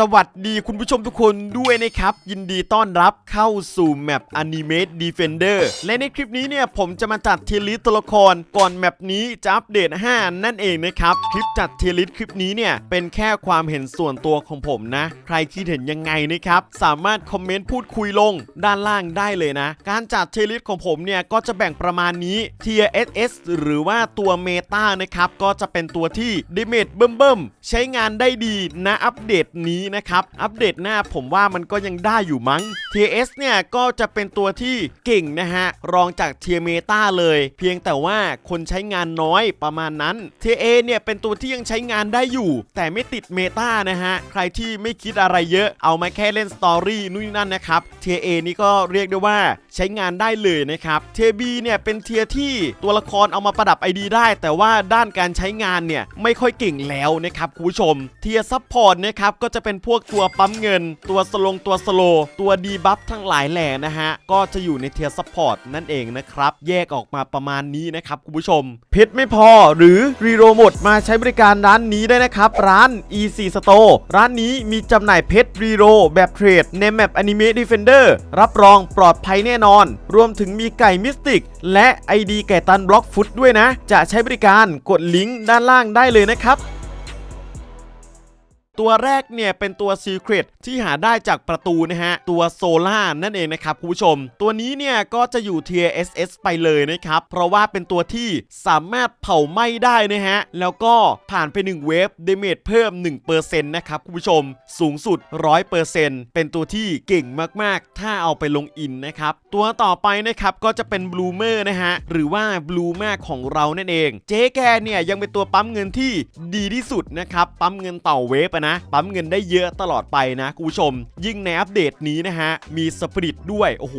สวัสดีคุณผู้ชมทุกคนด้วยนะครับ ยินดีต้อนรับเข้าสู่แมป Animate Defender และในคลิปนี้เนี่ยผมจะมาจัดเทลิสตัวละครก่อนแมปนี้จะอัปเดต 5 นั่นเองนะครับ คลิปจัดเทลิสคลิปนี้เนี่ย เป็นแค่ความเห็นส่วนตัวของผมนะ ใครคิดเห็นยังไงนะครับ สามารถคอมเมนต์พูดคุยลงด้านล่างได้เลยนะ การจัดเทลิสของผมเนี่ยก็จะแบ่งประมาณนี้เทียร์ SS หรือว่าตัวเมตานะครับก็จะเป็นตัวที่ดเมจเบิ่มๆใช้งานได้ดีนะอัปเดตนี้นะครับ อัปเดตหน้าผมว่ามันก็ยังได้อยู่มั้ง TS เนี่ยก็จะเป็นตัวที่เก่งนะฮะ รองจากเทียเมตาเลย เพียงแต่ว่าคนใช้งานน้อยประมาณนั้น TA เนี่ยเป็นตัวที่ยังใช้งานได้อยู่ แต่ไม่ติดเมตานะฮะ ใครที่ไม่คิดอะไรเยอะเอามาแค่เล่นสตอรี่นู่นนนั่นนะครับ TA นี่ก็เรียกได้ว่าใช้งานได้เลยนะครับ TB เนี่ยเป็นเทียที่ตัวละครเอามาประดับ ID ได้ แต่ว่าด้านการใช้งานเนี่ยไม่ค่อยเก่งแล้วนะครับคุณผู้ชม เทียซัพพอร์ตนะครับก็จะเป็นพวกตัวปั๊มเงิน ตัวสลงตัวสโล ตัวดีบัฟทั้งหลายแหล่นะฮะ ก็จะอยู่ในเทียซัพพอร์ตนั่นเองนะครับ แยกออกมาประมาณนี้นะครับคุณผู้ชม เพชรไม่พอหรือรีโรหมดมาใช้บริการร้านนี้ได้นะครับ ร้าน EC Store ร้านนี้มีจำหน่ายเพชรรีโรแบบเทรดในแมป Anime Defender รับรองปลอดภัยแน่นอน รวมถึงมีไก่มิสติก และ ID ไก่ตันบล็อกฟุตด้วยนะ จะใช้บริการกดลิงก์ด้านล่างได้เลยนะครับ ตัวแรกเนี่ยเป็นตัว Secret ที่หาได้จากประตูนะฮะ ตัวโซล่านั่นเองนะครับคุณผู้ชม ตัวนี้เนี่ยก็จะอยู่ Tier SS ไปเลยนะครับ เพราะว่าเป็นตัวที่สามารถเผาไหม้ได้นะฮะ แล้วก็ผ่านไป 1 เวฟเดเมจเพิ่ม 1%นะครับคุณผู้ชม สูงสุด 100%เป็นตัวที่เก่งมากๆ ถ้าเอาไปลงอินนะครับ ตัวต่อไปนะครับก็จะเป็นบลูเมอร์นะฮะ หรือว่าบลูมากของเรานั่นเอง เจ๊แกเนี่ยยังเป็นตัวปั๊มเงินที่ดีที่สุดนะครับปั๊มเงินต่อเวฟอะนะ ปั๊มเงินได้เยอะตลอดไปนะคุณผู้ชม ยิ่งในอัปเดตนี้นะฮะ มีสปริตด้วย โอ้โห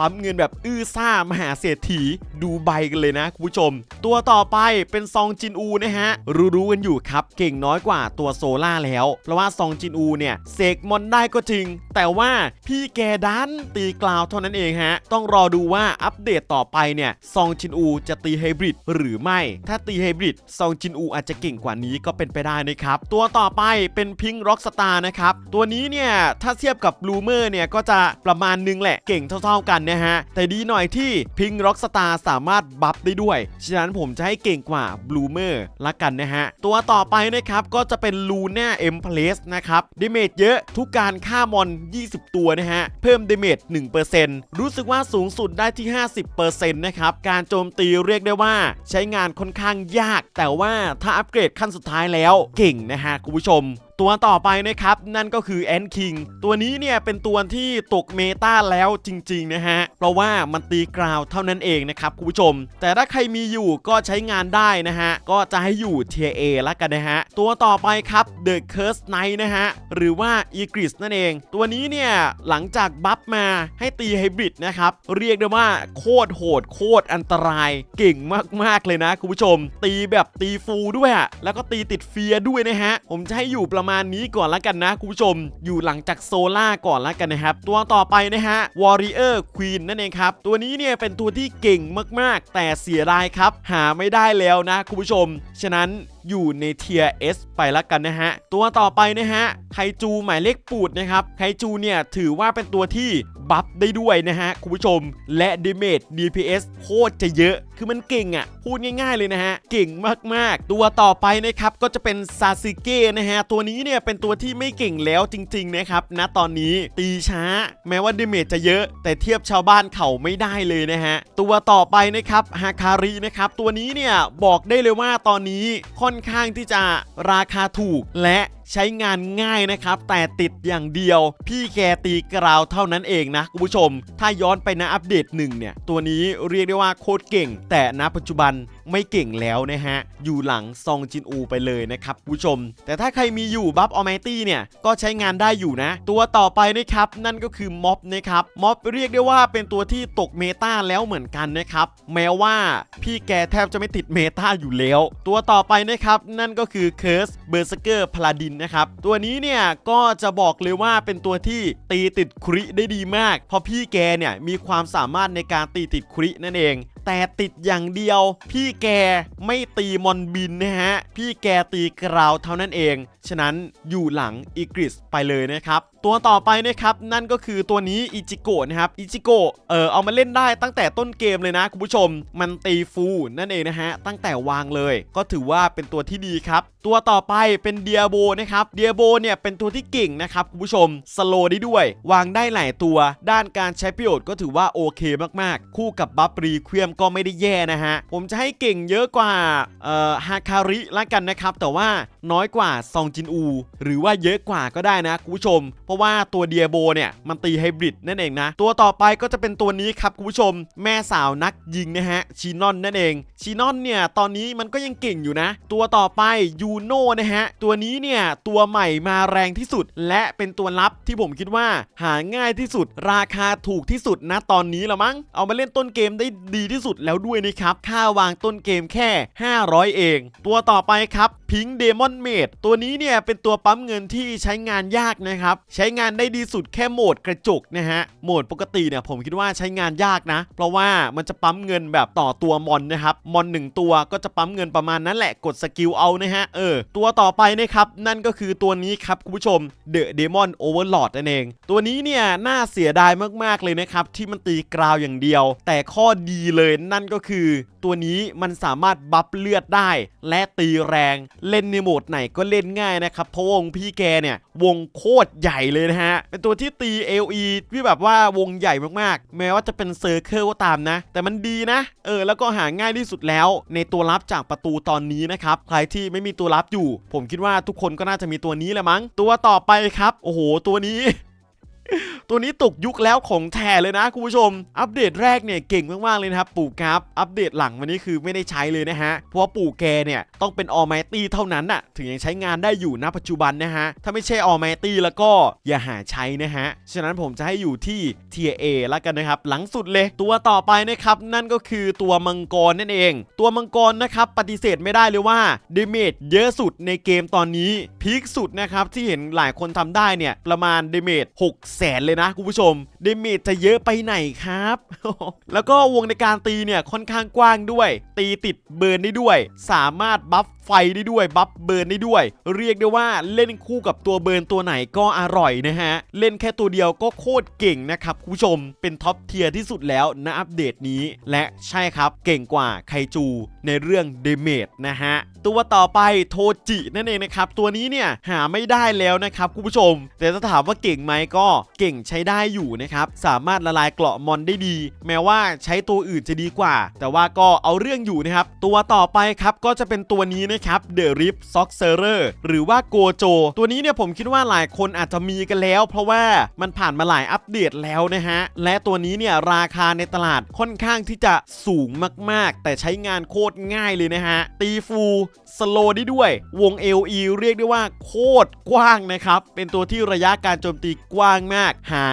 ปั๊มเงินแบบอื้อซ่ามหาเศรษฐีดูใบกันเลยนะคุณผู้ชม ตัวต่อไปเป็นซองจินอูนะฮะ รู้ๆกันอยู่ครับ เก่งน้อยกว่าตัวโซล่าแล้ว เพราะว่าซองจินอูเนี่ยเสกมอนได้ก็จริง แต่ว่าพี่แกดันตีกล่าวเท่านั้นเองฮะ ต้องรอดูว่าอัปเดตต่อไปเนี่ยซองจินอูจะตีไฮบริดหรือไม่ ถ้าตีไฮบริดซองจินอูอาจจะเก่งกว่านี้ก็เป็นไปได้นะครับ ตัวต่อไปเป็นพิงร็อกสตาร์นะครับ ตัวนี้เนี่ย ถ้าเทียบกับบลูเมอร์เนี่ย ก็จะประมาณนึงแหละเก่งเท่าๆกันนะฮะ แต่ดีหน่อยที่พิงร็อกสตาร์สามารถบัฟได้ด้วย ฉะนั้นผมจะให้เก่งกว่าบลูเมอร์ละกันนะฮะ ตัวต่อไปนะครับ ก็จะเป็นลูน่าเอ็มเพลสนะครับดเมจเยอะทุกการฆ่ามอน 20 ตัวนะฮะ เพิ่มดเมจ1%รู้สึกว่าสูงสุดได้ที่ 50%นะครับ การโจมตีเรียกได้ว่าใช้งานค่อนข้างยาก แต่ว่าถ้าอัปเกรดขั้นสุดท้ายแล้วเก่งนะฮะคุณผู้ชมตัวต่อไปนะครับนั่นก็คือแอนคิงตัวนี้เนี่ยเป็นตัวที่ตกเมตาแล้วจริงๆนะฮะเพราะว่ามันตีกราวเท่านั้นเองนะครับคุณผู้ชม แต่ถ้าใครมีอยู่ก็ใช้งานได้นะฮะก็จะให้อยู่เทียเอละกันนะฮะตัวต่อไปครับ The Curse Knight นะฮะหรือว่า e g r i s นั่นเอง ตัวนี้เนี่ยหลังจากบัฟมาให้ตีไฮบริดนะครับเรียกได้ว่าโคตรโหดโคตรอันตรายเก่งมากๆเลยนะคุณผู้ชม ตีแบบตีฟูลด้วย แล้วก็ตีติดเฟียด้วยนะฮะผมจะให้อยู่ประมาณนี้ก่อนละกันนะคุณผู้ชม อยู่หลังจากโซล่าก่อนละกันนะครับ ตัวต่อไปนะฮะวอริเออร์ควีนนั่นเองครับ ตัวนี้เนี่ยเป็นตัวที่เก่งมากๆ แต่เสียดายครับ หาไม่ได้แล้วนะคุณผู้ชม ฉะนั้น อยู่ในเทีย S ไปแล้วกันนะฮะ ตัวต่อไปนะฮะ ไคจูหมายเลขปูดนะครับ ไคจูเนี่ยถือว่าเป็นตัวที่บัฟได้ด้วยนะฮะ คุณผู้ชม และดเมจ DPS โคตรจะเยอะ คือมันเก่งอะ่ะ พูดง่ายๆเลยนะฮะ เก่งมากๆ ตัวต่อไปนะครับ ก็จะเป็นซาสึเกะนะฮะ ตัวนี้เนี่ยเป็นตัวที่ไม่เก่งแล้วจริงๆนะครับณตอนนี้ตีช้า แม้ว่าดเมจจะเยอะ แต่เทียบชาวบ้านเขาไม่ได้เลยนะฮะ ตัวต่อไปนะครับฮาคารินะครับ ตัวนี้เนี่ยบอกได้เลยว่าตอนนี้ค่อนข้างที่จะราคาถูกและใช้งานง่ายนะครับ แต่ติดอย่างเดียว พี่แกตีกราวเท่านั้นเองนะคุณผู้ชม ถ้าย้อนไปนะอัปเดตหนึ่งเนี่ย ตัวนี้เรียกได้ว่าโคตรเก่ง แต่ณปัจจุบันไม่เก่งแล้วนะฮะ อยู่หลังซองจินอูไปเลยนะครับคุณผู้ชม แต่ถ้าใครมีอยู่บัฟออมตี้เนี่ย ก็ใช้งานได้อยู่นะ ตัวต่อไปนะครับ นั่นก็คือม็อบนะครับม็อบเรียกได้ว่าเป็นตัวที่ตกเมตาแล้วเหมือนกันนะครับ แม้ว่าพี่แกแทบจะไม่ติดเมตาอยู่แล้ว ตัวต่อไปนะครับ นั่นก็คือเคิร์สเบอร์สเกอร์พลาดินนะครับ ตัวนี้เนี่ยก็จะบอกเลยว่าเป็นตัวที่ตีติดคริได้ดีมาก เพราะพี่แกเนี่ยมีความสามารถในการตีติดครินั่นเอง แต่ติดอย่างเดียว พี่แกไม่ตีมอนบินนะฮะ พี่แกตีกราวเท่านั้นเอง ฉะนั้นอยู่หลังอีกริสไปเลยนะครับ ตัวต่อไปนะครับนั่นก็คือตัวนี้อิจิโกะนะครับอิจิโกะเออเอามาเล่นได้ตั้งแต่ต้นเกมเลยนะคุณผู้ชม มันตีฟูนั่นเองนะฮะตั้งแต่วางเลย ก็ถือว่าเป็นตัวที่ดีครับ ตัวต่อไปเป็นเดียโบนะครับเดียโบเนี่ยเป็นตัวที่เก่งนะครับคุณผู้ชมสโลได้ด้วย วางได้หลายตัว ด้านการใช้ประโยชน์ก็ถือว่าโอเคมากๆ คู่กับบัฟรีเควียมก็ไม่ได้แย่นะฮะ ผมจะให้เก่งเยอะกว่าฮาคาริละกันนะครับ แต่ว่าน้อยกว่าซองจินอู หรือว่าเยอะกว่าก็ได้นะคุณผู้ชม เพราะว่าตัวเดียโบเนี่ยมันตีไฮบริดนั่นเองนะ ตัวต่อไปก็จะเป็นตัวนี้ครับคุณผู้ชม แม่สาวนักยิงนะฮะชีนอนนั่นเองชีนอนเนี่ยตอนนี้มันก็ยังเก่งอยู่นะ ตัวต่อไปยูโน่นะฮะ ตัวนี้เนี่ย ตัวใหม่มาแรงที่สุด และเป็นตัวลับที่ผมคิดว่า หาง่ายที่สุด ราคาถูกที่สุดนะตอนนี้ละมั้ง เอามาเล่นต้นเกมได้ดีที่สุดแล้วด้วยนะครับ ค่าวางต้นเกมแค่ 500 เอง ตัวต่อไปครับ พิงเดมอนเมดตัวนี้เนี่ยเป็นตัวปั๊มเงินที่ใช้งานยากนะครับ ใช้งานได้ดีสุดแค่โหมดกระจกนะฮะ โหมดปกติเนี่ยผมคิดว่าใช้งานยากนะ เพราะว่ามันจะปั๊มเงินแบบต่อตัวมอนนะครับมอนหนึ่งตัวก็จะปั๊มเงินประมาณนั้นแหละกดสกิลเอานะฮะเออตัวต่อไปนะครับนั่นก็คือตัวนี้ครับคุณผู้ชม The Demon Overlord นั่นเอง ตัวนี้เนี่ยน่าเสียดายมากๆเลยนะครับที่มันตีกราวอย่างเดียว แต่ข้อดีเลยนั่นก็คือ ตัวนี้มันสามารถบัฟเลือดได้ และตีแรงเล่นในโหมดไหนก็เล่นง่ายนะครับเพราะวงพี่แกเนี่ยวงโคตรใหญ่เลยนะฮะ เป็นตัวที่ตี LE ที่แบบว่าวงใหญ่มากๆ แม้ว่าจะเป็นเซอร์เคิลก็ตามนะ แต่มันดีนะ เออ แล้วก็หาง่ายที่สุดแล้ว ในตัวรับจากประตูตอนนี้นะครับ ใครที่ไม่มีตัวรับอยู่ ผมคิดว่าทุกคนก็น่าจะมีตัวนี้แหละมั้ง ตัวต่อไปครับ โอ้โห ตัวนี้ ตัวนี้ตกยุคแล้วของแท้เลยนะคุณผู้ชม อัปเดตแรกเนี่ยเก่งมากๆเลยนะครับปู่กราฟอัปเดตหลังวันนี้คือไม่ได้ใช้เลยนะฮะ เพราะว่าปู่แกเนี่ยต้องเป็นออ m มตี้เท่านั้นน่ะถึงยังใช้งานได้อยู่ณปัจจุบันนะฮะ ถ้าไม่ใช่ออ m มตี้แล้วก็อย่าหาใช้นะฮะ ฉะนั้นผมจะให้อยู่ที่ Tier A แล้วกันนะครับ หลังสุดเลยตัวต่อไปนะครับนั่นก็คือตัวมังกรนั่นเอง ตัวมังกรนะครับปฏิเสธไม่ได้เลยว่าเดเมจเยอะสุดในเกมตอนนี้พีคสุดนะครับที่เห็นหลายคนทำได้เนี่ยประมาณเดเมจ6แสนเลยนะคุณผู้ชมเดเมจจะเยอะไปไหนครับ แล้วก็วงในการตีเนี่ยค่อนข้างกว้างด้วย ตีติดเบิร์นได้ด้วย สามารถบัฟ ไฟได้ด้วยบัฟเบิร์นได้ด้วย เรียกได้ว่าเล่นคู่กับตัวเบิร์นตัวไหนก็อร่อยนะฮะ เล่นแค่ตัวเดียวก็โคตรเก่งนะครับคุณผู้ชมเป็นท็อปเทียร์ที่สุดแล้วณอัปเดตนี้ และใช่ครับเก่งกว่าไคจูในเรื่องเดเมจนะฮะ ตัวต่อไปโทจินั่นเองนะครับ ตัวนี้เนี่ยหาไม่ได้แล้วนะครับคุณผู้ชม แต่ถ้าถามว่าเก่งไหมก็เก่งใช้ได้อยู่นะครับ สามารถละลายเกราะมอนได้ดี แม้ว่าใช้ตัวอื่นจะดีกว่า แต่ว่าก็เอาเรื่องอยู่นะครับ ตัวต่อไปครับก็จะเป็นตัวนี้นะครับ The Rip s o c c e r e r หรือว่าโกโจตัวนี้เนี่ยผมคิดว่าหลายคนอาจจะมีกันแล้ว เพราะว่ามันผ่านมาหลายอัปเดตแล้วนะฮะ และตัวนี้เนี่ยราคาในตลาดค่อนข้างที่จะสูงมากๆ แต่ใช้งานโคตรง่ายเลยนะฮะ ตีฟูสโลได้ด้วย วง LE เรียกได้ว่าโคตรกว้างนะครับ เป็นตัวที่ระยะการโจมตีกว้างมาก หา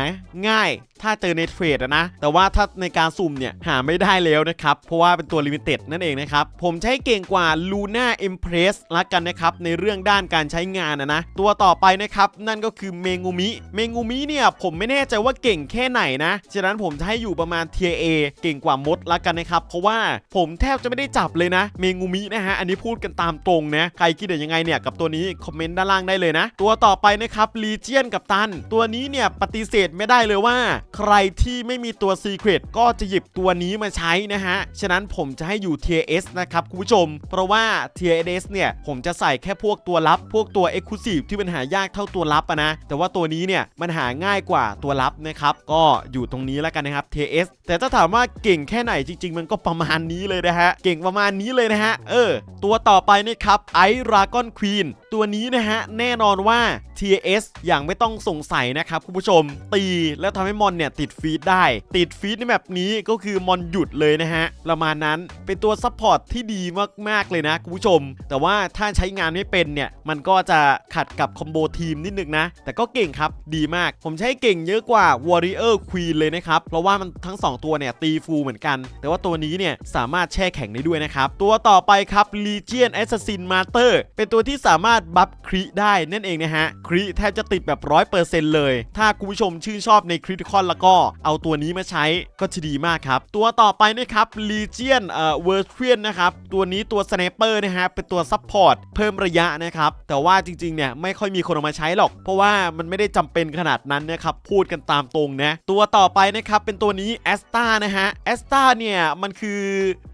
ง่าย ถ้าเจอในเทรดอะนะ แต่ว่าถ้าในการสุ่มเนี่ย หาไม่ได้แล้วนะครับ เพราะว่าเป็นตัวลิมิเต็ดนั่นเองนะครับ ผมใช้เก่งกว่า Luna Empress ละกันนะครับ ในเรื่องด้านการใช้งานนะนะ ตัวต่อไปนะครับ นั่นก็คือเมงูมิ เมงูมิเนี่ย ผมไม่แน่ใจว่าเก่งแค่ไหนนะ ฉะนั้นผมจะให้อยู่ประมาณ Tier A เก่งกว่ามดละกันนะครับ เพราะว่าผมแทบจะไม่ได้จับเลยนะ เมงูมินะฮะ อันนี้พูดกันตามตรงนะ ใครคิดเห็นยังไงเนี่ยกับตัวนี้คอมเมนต์ด้านล่างได้เลยนะ ตัวต่อไปนะครับ Legion กับตัน ตัวนี้เนี่ยปฏิเสธไม่ได้เลยว่าใครที่ไม่มีตัว Secret ก็จะหยิบตัวนี้มาใช้นะฮะ ฉะนั้นผมจะให้อยู่ Tier S นะครับคุณผู้ชม เพราะว่า Tier S เนี่ย ผมจะใส่แค่พวกตัวลับ พวกตัว Exclusive ที่มันหายากเท่าตัวลับะนะ แต่ว่าตัวนี้เนี่ย มันหาง่ายกว่าตัวลับนะครับ ก็อยู่ตรงนี้แล้วกันนะครับ Tier S แต่ถ้าถามว่าเก่งแค่ไหนจริง ๆ มันก็ประมาณนี้เลยนะฮะ เก่งประมาณนี้เลยนะฮะ เออ ตัวต่อไปนะครับไอราก้อนควีน ตัวนี้นะฮะ แน่นอนว่า TS อย่างไม่ต้องสงสัยนะครับคุณผู้ชม ตีแล้วทำให้มอนเนี่ยติดฟีดได้ ติดฟีดในแบบนี้ก็คือมอนหยุดเลยนะฮะ ประมาณนั้นเป็นตัวซัพพอร์ตที่ดีมากๆเลยนะคุณผู้ชม แต่ว่าถ้าใช้งานไม่เป็นเนี่ย มันก็จะขัดกับคอมโบทีมนิดนึงนะ แต่ก็เก่งครับดีมาก ผมใช้เก่งเยอะกว่า Warrior Queen เลยนะครับ เพราะว่ามันทั้ง 2 ตัวเนี่ยตีฟูเหมือนกัน แต่ว่าตัวนี้เนี่ยสามารถแช่แข็งได้ด้วยนะครับ ตัวต่อไปครับ Legion Assassin Master เป็นตัวที่สามารถถบัฟคริได้นั่นเองนะฮะคริแทบจะติดแบบร้อยเปอร์เซ็นต์เลย ถ้าคุณผู้ชมชื่นชอบในคริติคอนแล้วก็เอาตัวนี้มาใช้ก็จะดีมากครับ ตัวต่อไปนะครับ Legion เอ่อ v e r t i a n นนะครับตัวนี้ตัว Sniper นะฮะเป็นตัวซัพพอร์ตเพิ่มระยะนะครับแต่ว่าจริงๆเนี่ยไม่ค่อยมีคนเอามาใช้หรอก เพราะว่ามันไม่ได้จำเป็นขนาดนั้นนะครับพูดกันตามตรงนะตัวต่อไปนะครับเป็นตัวนี้ a s t a นะฮะ a s t a เนี่ยมันคือ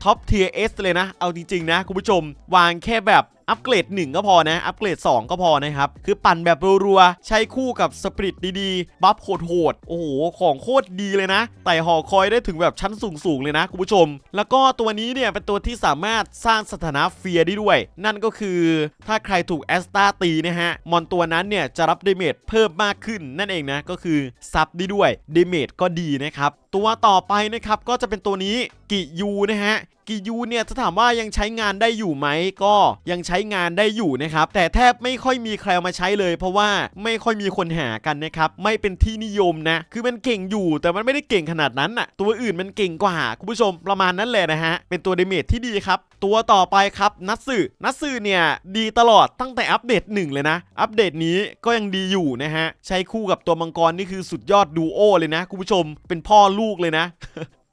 ท็อปเทียร์ S เลยนะ เอาจริงๆนะคุณผู้ชมวางแค่แบบ อัปเกรด 1 ก็พอนะ อัปเกรด 2 ก็พอนะครับ คือปั่นแบบรัวๆ ใช้คู่กับสปริตดีๆ บัฟโหดๆ โอ้โห ของโคตรดีเลยนะ ไต่หอคอยได้ถึงแบบชั้นสูงๆ เลยนะคุณผู้ชม แล้วก็ตัวนี้เนี่ย เป็นตัวที่สามารถสร้างสถานะเฟียได้ด้วย นั่นก็คือถ้าใครถูกแอสตาตีนะฮะ มอนตัวนั้นเนี่ย จะรับเดเมจเพิ่มมากขึ้นนั่นเองนะ ก็คือซับได้ด้วยเดเมจก็ดีนะครับ ตัวต่อไปนะครับก็จะเป็นตัวนี้กิยูนะฮะ กิยูเนี่ยจะถามว่ายังใช้งานได้อยู่ไหมก็ยังใช้งานได้อยู่นะครับ แต่แทบไม่ค่อยมีใครมาใช้เลย เพราะว่าไม่ค่อยมีคนหากันนะครับไม่เป็นที่นิยมนะคือมันเก่งอยู่แต่มันไม่ได้เก่งขนาดนั้นน่ะตัวอื่นมันเก่งกว่าคุณผู้ชมประมาณนั้นเลยนะฮะเป็นตัวเดเมจที่ดีครับตัวต่อไปครับนัตสึนัตสึเนี่ยดีตลอดตั้งแต่อัปเดตหนึ่งเลยนะ อัปเดตนี้ก็ยังดีอยู่นะฮะใช้คู่กับตัวมังกรนี่คือสุดยอดดูโอเลยนะคุณผู้ชมเป็นพ่อลูกเลยนะ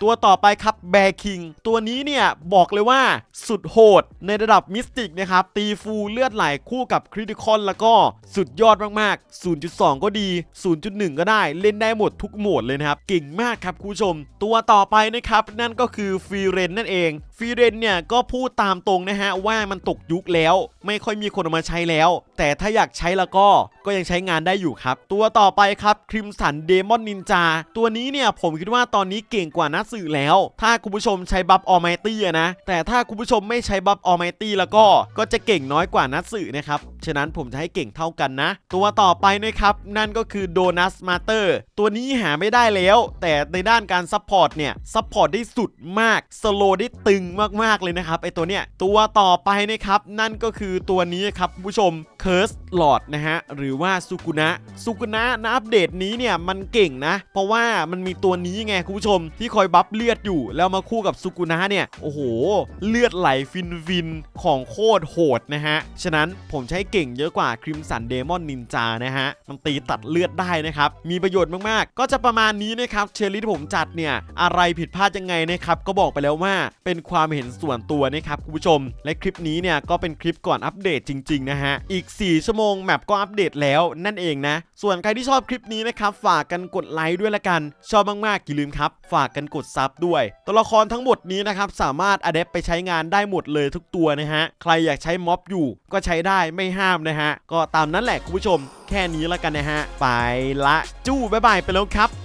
ตัวต่อไปครับแบคิงตัวนี้เนี่ยบอกเลยว่าสุดโหดในระดับมิสติกนะครับตีฟูเลือดไหลคู่กับคริติคอนแล้วก็สุดยอดมากๆ 0.2 ก็ดี 0.1 ก็ได้เล่นได้หมดทุกโหมดเลยนะครับ เก่งมากครับคุณผู้ชม ตัวต่อไปนะครับ นั่นก็คือฟีเรนนั่นเองฟีเรนเนี่ยก็พูดตามตรงนะฮะว่ามันตกยุคแล้ว ไม่ค่อยมีคนเอามาใช้แล้ว แต่ถ้าอยากใช้แล้วก็ก็ยังใช้งานได้อยู่ครับ ตัวต่อไปครับคริมสันเดมอนนินจาตัวนี้เนี่ยผมคิดว่าตอนนี้เก่งกว่านัสื่อแล้ว ถ้าคุณผู้ชมใช้บัฟออ m ไมตี้นะ แต่ถ้าคุณผู้ชมไม่ใช้บัฟออ m ไมตี้แล้วก็ก็จะเก่งน้อยกว่านัสื่อนะครับ ฉะนั้นผมจะให้เก่งเท่ากันนะ ตัวต่อไปนะครับนั่นก็คือโดนัสมาเตอร์ตัวนี้หาไม่ได้แล้ว แต่ในด้านการซัพพอร์ตเนี่ยซัพพอร์ตได้สุดมากสโลได้ตึงมากๆเลยนะครับไอตัวเนี้ยตัวต่อไปนะครับนั่นก็คือตัวนี้ครับคุณผู้ชมเคิร์สหลอดนะฮะหรือว่าสุกุนะสุกุนะนะอัปเดตนี้เนี่ยมันเก่งนะ เพราะว่ามันมีตัวนี้ไงคุณผู้ชมที่คอยบัฟเลือดอยู่ แล้วมาคู่กับสุกุนะเนี่ย โอ้โห เลือดไหลฟินฟินของโคตรโหดนะฮะ ฉะนั้นผมใช้เก่งเยอะกว่าคริมสันเดมอนนินจานะฮะ มันตีตัดเลือดได้นะครับ มีประโยชน์มากๆ ก็จะประมาณนี้นะครับเชอรี่ที่ผมจัดเนี่ย อะไรผิดพลาดยังไงนะครับ ก็บอกไปแล้วว่าเป็นความเห็นส่วนตัวนะครับคุณผู้ชม และคลิปนี้เนี่ยก็เป็นคลิปก่อนอัปเดตจริงๆนะฮะ อีก 4 ชั่วโมงแมปก็อัปเดตแล้วนั่นเองนะ ส่วนใครที่ชอบคลิปนี้นะครับฝากกันกดไลค์ด้วยละกัน ชอบมากๆอย่าลืมครับ ฝากกันกดซับด้วย ตัวละครทั้งหมดนี้นะครับสามารถอัดแอปไปใช้งานได้หมดเลยทุกตัวนะฮะ ใครอยากใช้ม็อบอยู่ก็ใช้ได้ไม่ห้ามนะฮะ ก็ตามนั้นแหละคุณผู้ชม แค่นี้แล้วกันนะฮะ ไปละจู้บ๊ายบายไปแล้วครับ